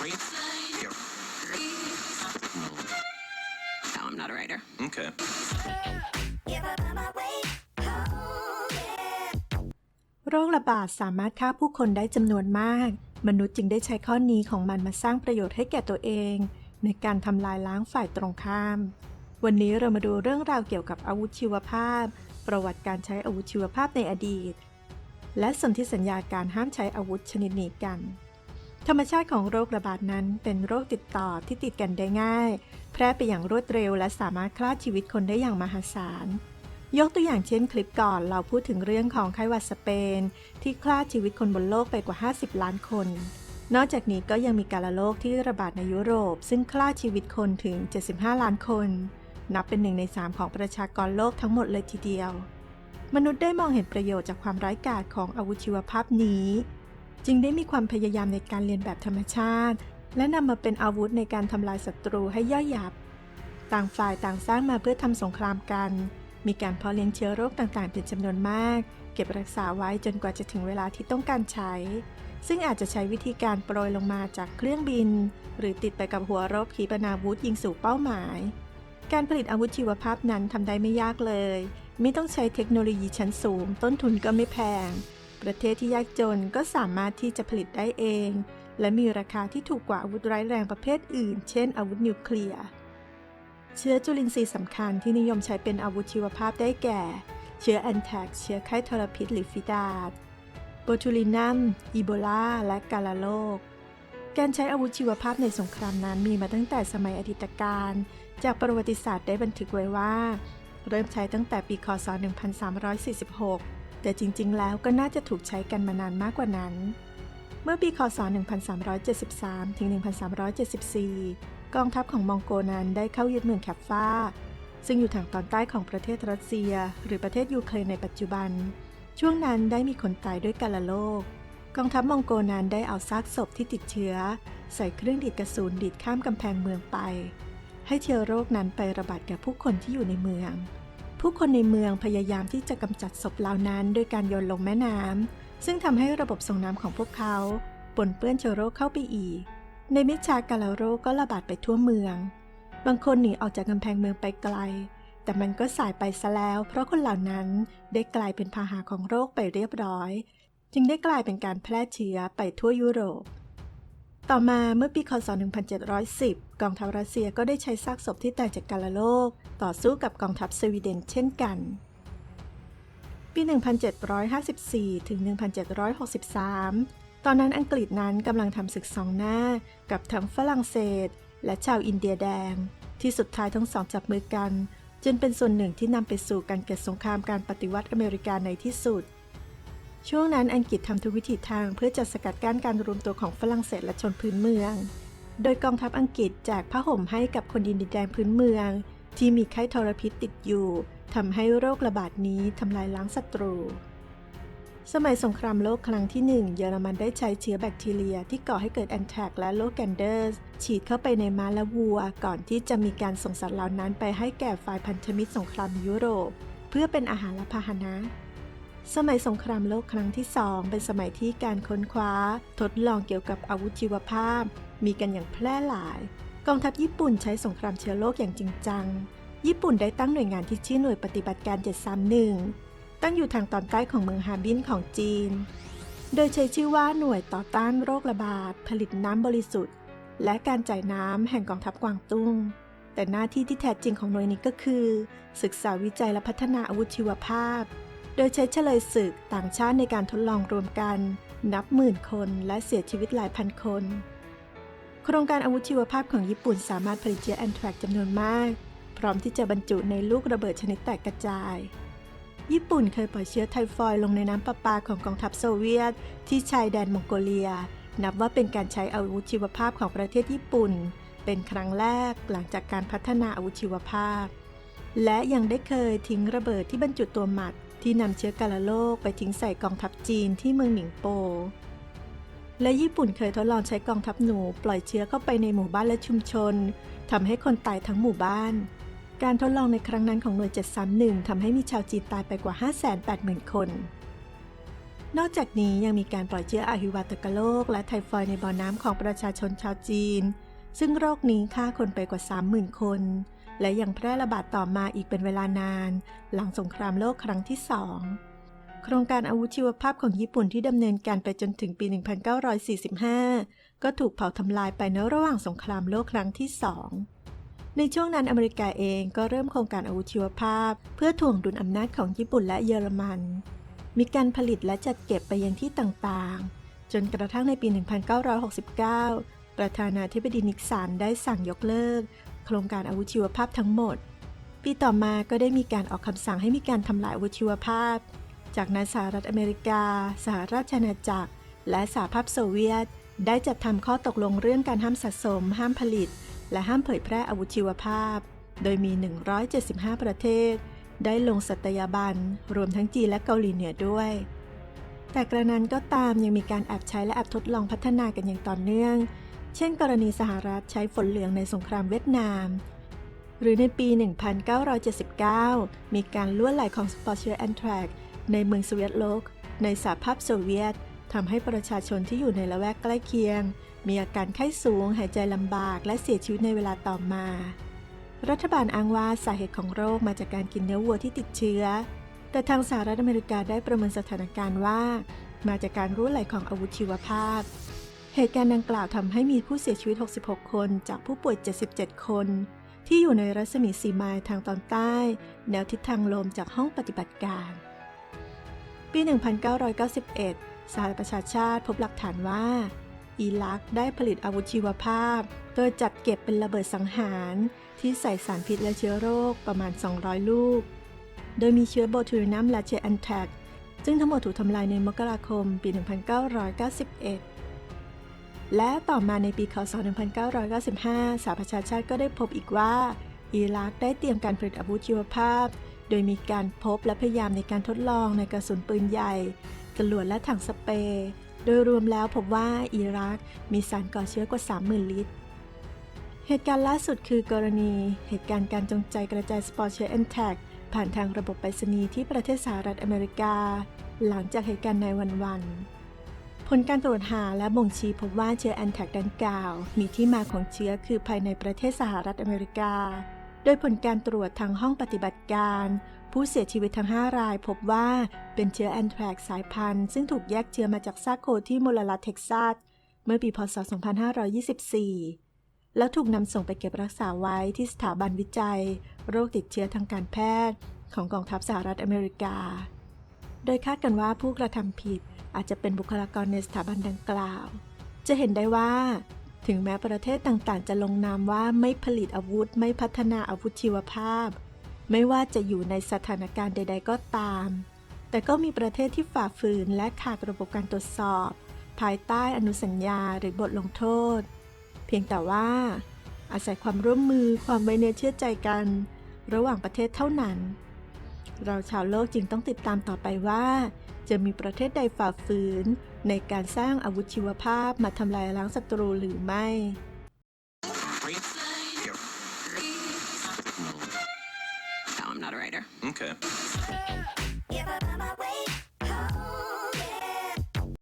Here. No, I'm not a writer. Okay. Give up on my way home, yeah. โรคระบาดสามารถฆ่าผู้คนได้จำนวนมาก มนุษย์จึงได้ใช้ข้อนี้ของมันมาสร้างประโยชน์ให้แก่ตัวเอง ในการทำลายล้างฝ่ายตรงข้าม วันนี้เรามาดูเรื่องราวเกี่ยวกับอาวุธชีวภาพ ประวัติการใช้อาวุธชีวภาพในอดีต และสนธิสัญญาการห้ามใช้อาวุธชนิดนี้กัน ธรรมชาติของโรคระบาดนั้นเป็นโรคติดต่อที่ติดกันได้ง่าย แพร่ไปอย่างรวดเร็วและสามารถฆ่าชีวิตคนได้อย่างมหาศาล ยกตัวอย่างเช่นคลิปก่อนเราพูดถึงเรื่องของไข้หวัดสเปน ที่ฆ่าชีวิตคนบนโลกไปกว่า 50 ล้านคน นอกจากนี้ก็ยังมีการระโรคที่ระบาดในยุโรป ซึ่งฆ่าชีวิตคนถึง 75 ล้านคน นับเป็นหนึ่งในสามของประชากรโลกทั้งหมดเลยทีเดียว มนุษย์ได้มองเห็นประโยชน์จากความร้ายกาจของอาวุธชีวภาพนี้ จึงได้มีความพยายามในการเรียนแบบธรรมชาติ และนำมาเป็นอาวุธในการทำลายศัตรูให้ย่อยยับ ต่างฝ่ายต่างสร้างมาเพื่อทำสงครามกัน มีการเพาะเลี้ยงเชื้อโรคต่างๆ เป็นจำนวนมาก เก็บรักษาไว้จนกว่าจะถึงเวลาที่ต้องการใช้ ซึ่งอาจจะใช้วิธีการโปรยลงมาจากเครื่องบิน หรือติดไปกับหัวรบขีปนาวุธยิงสู่เป้าหมาย การผลิตอาวุธชีวภาพนั้นทำได้ไม่ยากเลย ไม่ต้องใช้เทคโนโลยีชั้นสูง ต้นทุนก็ไม่แพง ประเทศที่ยากจนก็สามารถที่จะผลิตได้เอง และมีราคาที่ถูกกว่าอาวุธร้ายแรงประเภทอื่น เช่น อาวุธนิวเคลียร์ เชื้อจุลินทรีย์สำคัญที่นิยมใช้เป็นอาวุธชีวภาพได้แก่ เชื้อแอนแทกเชื้อไข้ทรพิษหรือฟิดาดโบทูลินัม อีโบลา และกาลาโรคการใช้อาวุธชีวภาพในสงครามนั้นมีมาตั้งแต่สมัยอดีตการ จากประวัติศาสตร์ได้บันทึกไว้ว่า เริ่มใช้ตั้งแต่ปีคศ1346 แต่จริงๆ แล้วก็น่าจะถูกใช้กันมานานมากกว่านั้น เมื่อปีคศ 1373 ถึง 1374 กองทัพของมองโกนั้นได้เข้ายึดเมืองแคปฟ้าซึ่งอยู่ทางตอนใต้ของประเทศรัสเซีย หรือประเทศยูเครนในปัจจุบัน ช่วงนั้นได้มีคนตายด้วยกาลาโรคกองทัพมองโกนั้นได้เอาซากศพที่ติดเชื้อ ใส่เครื่องดีดกระสุนดีดข้ามกำแพงเมืองไป ให้เชื้อโรคนั้นไประบาดแก่ผู้คนที่อยู่ในเมือง ผู้คนในเมืองพยายามที่จะกำจัดศพเหล่านั้นโดยการโยนลงแม่น้ำ ซึ่งทำให้ระบบส่งน้ำของพวกเขาปนเปื้อนเชื้อโรคเข้าไปอีก ในมิชากาลาโรก็ระบาดไปทั่วเมือง บางคนหนีออกจากกำแพงเมืองไปไกล แต่มันก็สายไปซะแล้ว เพราะคนเหล่านั้นได้กลายเป็นพาหะของโรคไปเรียบร้อย จึงได้กลายเป็นการแพร่เชื้อไปทั่วยุโรป ต่อมาเมื่อปีคศ 1710 กองทัพรัสเซียก็ได้ใช้ซากศพที่ตายจากกาลาโรคต่อสู้กับกองทัพสวีเดนเช่นกัน ปี 1754 ถึง 1763 ตอนนั้นอังกฤษนั้นกำลังทำศึกสองหน้า กับทั้งฝรั่งเศส และชาวอินเดียแดง ที่สุดท้ายทั้งสองจับมือกัน จนเป็นส่วนหนึ่งที่นำไปสู่การเกิดสงครามการปฏิวัติอเมริกาในที่สุด ช่วงนั้นอังกฤษทำทุกวิถีทางเพื่อจะสกัดกั้นการรวมตัวของฝรั่งเศสและชนพื้นเมือง โดยกองทัพอังกฤษแจกผ้าห่มให้กับคนดินแดนพื้นเมือง ที่มีไข้ทรพิษติดอยู่ทำให้โรคระบาดนี้ทำลายล้างศัตรู สมัยสงครามโลกครั้งที่หนึ่งเยอรมันได้ใช้เชื้อแบคทีเรียที่ก่อให้เกิดแอนแทกและโรคแกนเดอร์สฉีดเข้าไปในม้าและวัว ก่อนที่จะมีการส่งสัตว์เหล่านั้นไปให้แก่ฝ่ายพันธมิตรสงครามยุโรป เพื่อเป็นอาหารและพาหนะ สมัยสงครามโลกครั้งที่สองเป็นสมัยที่การค้นคว้า ทดลองเกี่ยวกับอาวุธชีวภาพ มีกันอย่างแพร่หลาย กองทัพญี่ปุ่นใช้สงครามเชื้อโรคอย่างจริงจัง ญี่ปุ่นได้ตั้งหน่วยงานที่ชื่อหน่วยปฏิบัติการ 731 ตั้งอยู่ทางตอนใต้ของเมืองฮาร์บินของจีน โดยใช้ชื่อว่าหน่วยต่อต้านโรคระบาด ผลิตน้ำบริสุทธิ์ และการจ่ายน้ำแห่งกองทัพกวางตุ้ง แต่หน้าที่ที่แท้จริงของหน่วยนี้ก็คือ ศึกษาวิจัยและพัฒนาอาวุธชีวภาพ โดยใช้เฉลยศึกต่างชาติในการทดลองรวมกัน นับหมื่นคนและเสียชีวิตหลายพันคน โครงการอาวุธชีวภาพของญี่ปุ่นสามารถผลิตเชื้อแอนแทรกจำนวนมาก พร้อมที่จะบรรจุในลูกระเบิดชนิดแตกกระจาย ญี่ปุ่นเคยปล่อยเชื้อไทฟอยด์ลงในน้ำประปาของกองทัพโซเวียต ที่ชายแดนมองโกเลีย นับว่าเป็นการใช้อาวุธชีวภาพของประเทศญี่ปุ่น เป็นครั้งแรกหลังจากการพัฒนาอาวุธชีวภาพ และยังได้เคยทิ้งระเบิดที่บรรจุตัวหมัด ที่นำเชื้อกาฬโรคไปทิ้งใส่กองทัพจีนที่เมืองหนิงโป และญี่ปุ่นเคยทดลองใช้กองทัพหนูปล่อยเชื้อเข้าไปในหมู่บ้านและชุมชนทำให้คนตายทั้งหมู่บ้าน การทดลองในครั้งนั้นของหน่วย 731ทำให้มีชาวจีนตายไปกว่า 580,000 คน นอกจากนี้ยังมีการปล่อยเชื้ออหิวาตกโรคและไทฟอยด์ในบ่อน้ำของประชาชนชาวจีน ซึ่งโรคนี้ฆ่าคนไปกว่า 30,000 คน และยังแพร่ระบาดต่อมาอีกเป็นเวลานาน หลังสงครามโลกครั้งที่สองโครงการอาวุธชีวภาพของญี่ปุ่นที่ดำเนินการไปจนถึงปี 1945 ก็ถูกเผาทำลายไปในระหว่างสงครามโลกครั้งที่สอง ในช่วงนั้นอเมริกาเองก็เริ่มโครงการอาวุธชีวภาพ เพื่อถ่วงดุลอำนาจของญี่ปุ่นและเยอรมัน มีการผลิตและจัดเก็บไปยังที่ต่างๆ จนกระทั่งในปี 1969 ประธานาธิบดีนิกสันได้สั่งยกเลิก ครงการอาวุธชีวภาพทั้งหมด ปีต่อมาก็ได้มีการออกคำสั่งให้มีการทำลายอาวุธชีวภาพ จากนั้นสหรัฐอเมริกา สหราชอาณาจักร และสหภาพโซเวียต ได้จัดทำข้อตกลงเรื่องการห้ามสะสม ห้ามผลิต และห้ามเผยแพร่อาวุธชีวภาพ โดยมี 175 ประเทศ ได้ลงสัตยาบัน รวมทั้งจีนและเกาหลีเหนือด้วยแต่กระนั้นก็ตามยังมีการแอบใช้และแอบทดลองพัฒนากันอย่างต่อเนื่อง เช่นกรณีสหรัฐใช้ฝนเหลืองในสงครามเวียดนาม หรือในปี 1979 มีการล่วนไหลของสปอร์เชียแอนทรักในเมืองสวียตโลก ในสหภาพโซเวียตทำให้ประชาชนที่อยู่ในละแวกใกล้เคียง มีอาการไข้สูง หายใจลำบาก และเสียชีวิตในเวลาต่อมา รัฐบาลอ้างว่าสาเหตุของโรคมาจากการกินเนื้อวัวที่ติดเชื้อ แต่ทางสหรัฐอเมริกาได้ประเมินสถานการณ์ว่า มาจากการรั่วไหลของอาวุธชีวภาพ เหตุการณ์ดังกล่าวทำให้มีผู้เสียชีวิต 66 คนจากผู้ป่วย 77 คน ที่อยู่ในรัศมี4ไมล์ทางตอนใต้ แนวทิศทางลมจากห้องปฏิบัติการ ปี 1991 สหประชาชาติพบหลักฐานว่า อิรักได้ผลิตอาวุธชีวภาพ โดยจัดเก็บเป็นระเบิดสังหาร ที่ใส่สารพิษและเชื้อโรคประมาณ 200 ลูก โดยมีเชื้อโบทูลินัมและเชื้อแอนแทกซึ่งทั้งหมดถูกทำลายในมกราคมปี 1991 และต่อมาในปีคศ 1995 สหประชาชาติก็ได้พบอีกว่า อิรักได้เตรียมการผลิตอาวุธชีวภาพ โดยมีการพบและพยายามในการทดลองในกระสุนปืนใหญ่จรวดและถังสเปรย์โดยรวมแล้วพบว่าอิรักมีสารก่อเชื้อกว่า 30,000 ลิตร เหตุการณ์ล่าสุดคือกรณี เหตุการณ์การจงใจกระจายสปอร์เชียแอนแทกผ่านทางระบบไปรษณีย์ที่ประเทศสหรัฐอเมริกา หลังจากเหตุการณ์ในวันวัน ผลการตรวจหาและบ่งชี้พบว่าเชื้อแอนแทกดังกล่าว มีที่มาของเชื้อคือภายในประเทศสหรัฐอเมริกา โดยผลการตรวจทางห้องปฏิบัติการ ผู้เสียชีวิตทั้ง 5 รายพบว่าเป็นเชื้อแอนแทรกสายพันธุ์ ซึ่งถูกแยกเชื้อมาจากซากโคที่มลรัฐเท็กซัสเมื่อปีพศ 2524 แล้วถูกนำส่งไปเก็บรักษาไว้ที่สถาบันวิจัย โรคติดเชื้อทางการแพทย์ ของกองทัพสหรัฐอเมริกา โดยคาดกันว่าผู้กระทำผิด อาจจะเป็นบุคลากรในสถาบันดังกล่าว จะเห็นได้ว่า ถึงแม้ประเทศต่างๆ จะลงนามว่าไม่ผลิตอาวุธ ไม่พัฒนาอาวุธชีวภาพ ไม่ว่าจะอยู่ในสถานการณ์ใด ๆ ก็ตาม แต่ก็มีประเทศที่ฝ่าฝืนและขาดระบบการตรวจสอบ ภายใต้อนุสัญญาหรือบทลงโทษ เพียงแต่ว่า อาศัยความร่วมมือความไว้เนื้อเชื่อใจกัน ระหว่างประเทศเท่านั้น เราชาวโลกจึงต้องติดตามต่อไปว่า จะมีประเทศใดฝ่าฝืน ในการสร้างอาวุธชีวภาพมาทำลายล้างศัตรูหรือไม่ No, I'm not a writer. Okay.